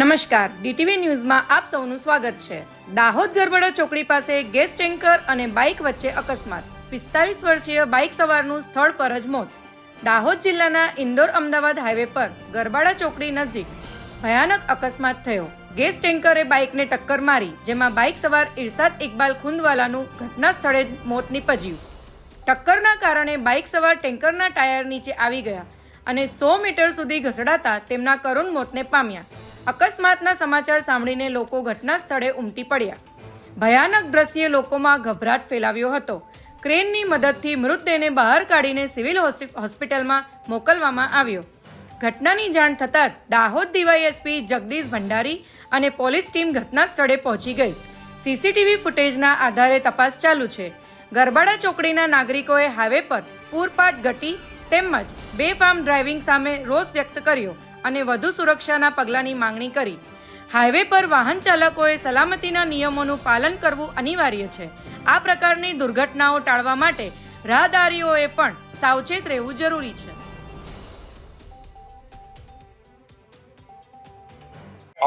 નમસ્કાર. ડીટીવી ન્યૂઝમાં આપ સૌનું સ્વાગત છે. દાહોદ ગરબડા ચોકડી પાસે ગેસ ટેન્કર અને બાઇક વચ્ચે અકસ્માત. પિસ્તાલીસ વર્ષીય બાઇક સવારનું સ્થળ પર જ મોત. દાહોદ જિલ્લાના ઇન્દોર અમદાવાદ હાઈવે પર ગરબાડા ચોકડી નજીક ભયાનક અકસ્માત થયો. ગેસ ટેન્કરે બાઇકને ટક્કર મારી, જેમાં બાઇક સવાર ઇરશાદ ઇકબાલ ખુંદવાલાનું ઘટના સ્થળે મોત નીપજ્યું. ટક્કરના કારણે બાઇક સવાર ટેન્કરના ટાયર નીચે આવી ગયા અને સો મીટર સુધી ઘસડાતા તેમના કરુણ મોતને પામ્યા. અકસ્માતના સમાચાર સાંભળીને લોકો ઘટના સ્થળે ઉમટી પડ્યા. ભયાનક દ્રશ્ય લોકોમાં ગભરાટ ફેલાવ્યો હતો. ક્રેનની મદદથી મૃતદેહને બહાર કાઢીને સિવિલ હોસ્પિટલમાં મોકલવામાં આવ્યો. ઘટનાની જાણ થતાં દાહોદ ડીવાયએસપી જગદીશ ભંડારી અને પોલીસ ટીમ ઘટના સ્થળે પહોંચી ગઈ. સીસીટીવી ફૂટેજના આધારે તપાસ ચાલુ છે. ગરબાડા ચોકડીના નાગરિકોએ હાઈવે પર પૂરપાટ ગટી તેમજ બેફામ ડ્રાઇવિંગ સામે રોષ વ્યક્ત કર્યો. અને વધુ સુરક્ષાના પગલાંની માંગણી કરી. હાઈવે પર વાહન ચાલકોએ સલામતીના નિયમોનું પાલન કરવું અનિવાર્ય છે. આ પ્રકારની દુર્ઘટનાઓ ટાળવા માટે રાહદારીઓએ પણ સાવચેત રહેવું જરૂરી છે.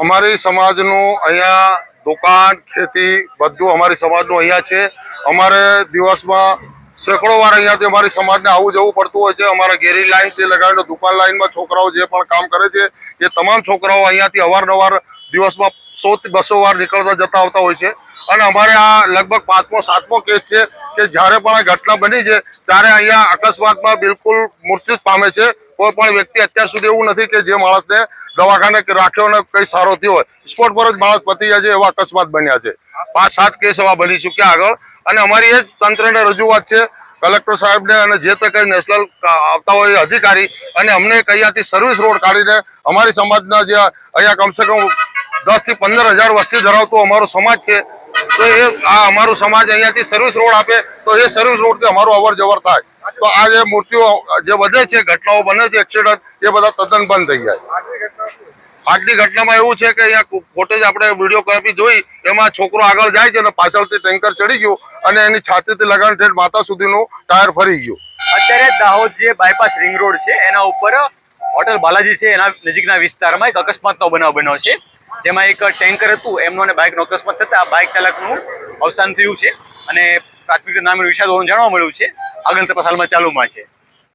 અમારી સમાજનું અહીંયા દુકાન, ખેતી બધું અમારી સમાજનું અહીંયા છે. અમારે દિવસમાં સેંકડો વાર અહીંયાથી અમારી સમાજને આવું જવું પડતું હોય છે. અમારા ઘેરી લાઈનથી લગાવીને દુકાન લાઈનમાં છોકરાઓ જે પણ કામ કરે છે, એ તમામ છોકરાઓ અહીંયાથી અવારનવાર દિવસમાં સોથી બસો વાર નીકળતા જતા આવતા હોય છે. અને અમારે આ લગભગ પાંચમો, સાતમો કેસ છે કે જ્યારે પણ આ ઘટના બની છે, ત્યારે અહીંયા અકસ્માતમાં બિલકુલ મૃત્યુ જ પામે છે. કોઈ પણ વ્યક્તિ અત્યાર સુધી એવું નથી કે જે માણસને દવાખાને રાખ્યો ને કંઈ સારો થયો હોય. સ્પોટ પર જ માણસ પતી જાય છે એવા અકસ્માત બન્યા છે. પાંચ, સાત કેસ એવા બની ચૂક્યા આગળ. અને અમારી એ જ તંત્રને રજૂઆત છે, કલેક્ટર સાહેબને અને જે તે કઈ નેશનલ આવતા હોય અધિકારી, અને અમને કહ્યાથી સર્વિસ રોડ કાઢીને અમારી સમાજના જે અહીંયા કમસે કમ દસથી પંદર હજાર વસ્તી ધરાવતો અમારો સમાજ છે, તો એ આ અમારો સમાજ અહીંયાથી સર્વિસ રોડ આપે, તો એ સર્વિસ રોડથી અમારું અવર જવર થાય. તો આ જે મૂર્તિઓ જે વધે છે, ઘટનાઓ બને છે એક્સિડન્ટ એ બધા તદ્દન બંધ થઈ જાય. આજની ઘટનામાં એવું છે કે અહીંયા ફોટેજ આપણે વીડિયો કોપી જોઈ, એમાં છોકરો આગળ જાય છે અને પાછળથી ટેન્કર ચડી ગયું અને એની છાતીથી લગાણ ઠેઠ માતા સુધીનું ટાયર ફરી ગયું. અત્યારે દાહોદ જે બાયપાસ રિંગ રોડ છે, એના ઉપર હોટલ બાલાજી છે, એના નજીકના વિસ્તારમાં એક અકસ્માતનો બનાવ બન્યો છે. જેમાં એક ટેન્કર હતું, એમનો અને બાઇકનો અકસ્માત થતાં બાઇક ચાલકનું અવસાન થયું છે અને પ્રાથમિક નામે વિશાદ હોવાનું જાણવા મળ્યું છે. આગળ તપાસ હાલમાં ચાલુમાં છે.